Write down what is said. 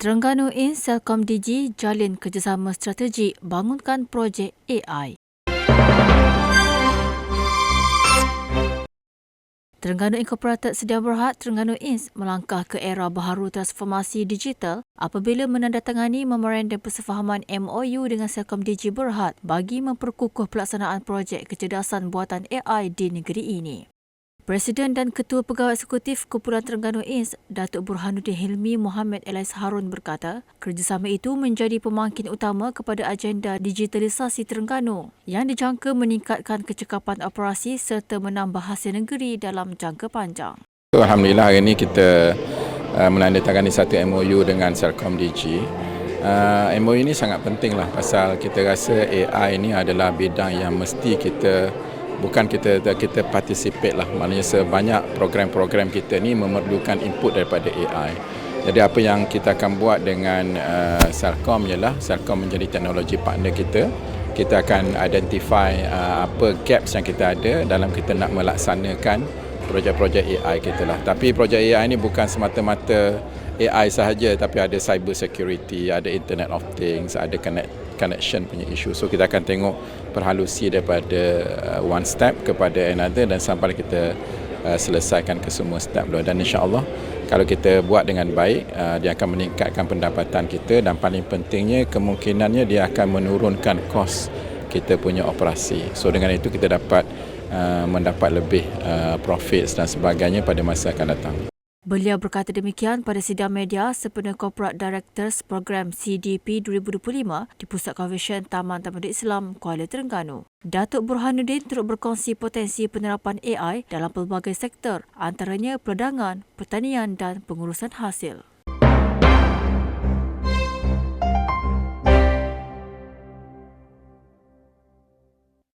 Terengganu In Selcom Digi jalin kerjasama strategi bangunkan projek AI. Terengganu Incorporated sedia berhad Terengganu Inc. melangkah ke era baharu transformasi digital apabila menandatangani memorandum persefahaman MOU dengan Selcom Digi Berhad bagi memperkukuh pelaksanaan projek kecerdasan buatan AI di negeri ini. Presiden dan Ketua Pegawai Eksekutif Kumpulan Terengganu Inc. Datuk Burhanuddin Hilmi Muhammad Elais Harun berkata, kerjasama itu menjadi pemangkin utama kepada agenda digitalisasi Terengganu yang dijangka meningkatkan kecekapan operasi serta menambah hasil negeri dalam jangka panjang. Alhamdulillah hari ini kita uh, menandatangani satu MOU dengan Selcom DG. Uh, MOU ini sangat penting lah pasal kita rasa AI ini adalah bidang yang mesti kita bukan kita kita participate lah maknanya sebanyak program-program kita ni memerlukan input daripada AI. Jadi apa yang kita akan buat dengan uh, Selcom ialah Selcom menjadi teknologi partner kita. Kita akan identify uh, apa gaps yang kita ada dalam kita nak melaksanakan projek-projek AI kita lah. Tapi projek AI ini bukan semata-mata AI sahaja tapi ada cyber security, ada internet of things, ada connect connection punya isu. So kita akan tengok perhalusi daripada uh, one step kepada another dan sampai kita uh, selesaikan ke semua step dulu dan insya-Allah kalau kita buat dengan baik uh, dia akan meningkatkan pendapatan kita dan paling pentingnya kemungkinannya dia akan menurunkan kos kita punya operasi. So dengan itu kita dapat uh, mendapat lebih uh, profits dan sebagainya pada masa akan datang. Beliau berkata demikian pada sidang media sempena Corporate Directors Program CDP 2025 di Pusat Convention Taman Tamadun Islam Kuala Terengganu. Datuk Burhanuddin turut berkongsi potensi penerapan AI dalam pelbagai sektor antaranya perdagangan, pertanian dan pengurusan hasil.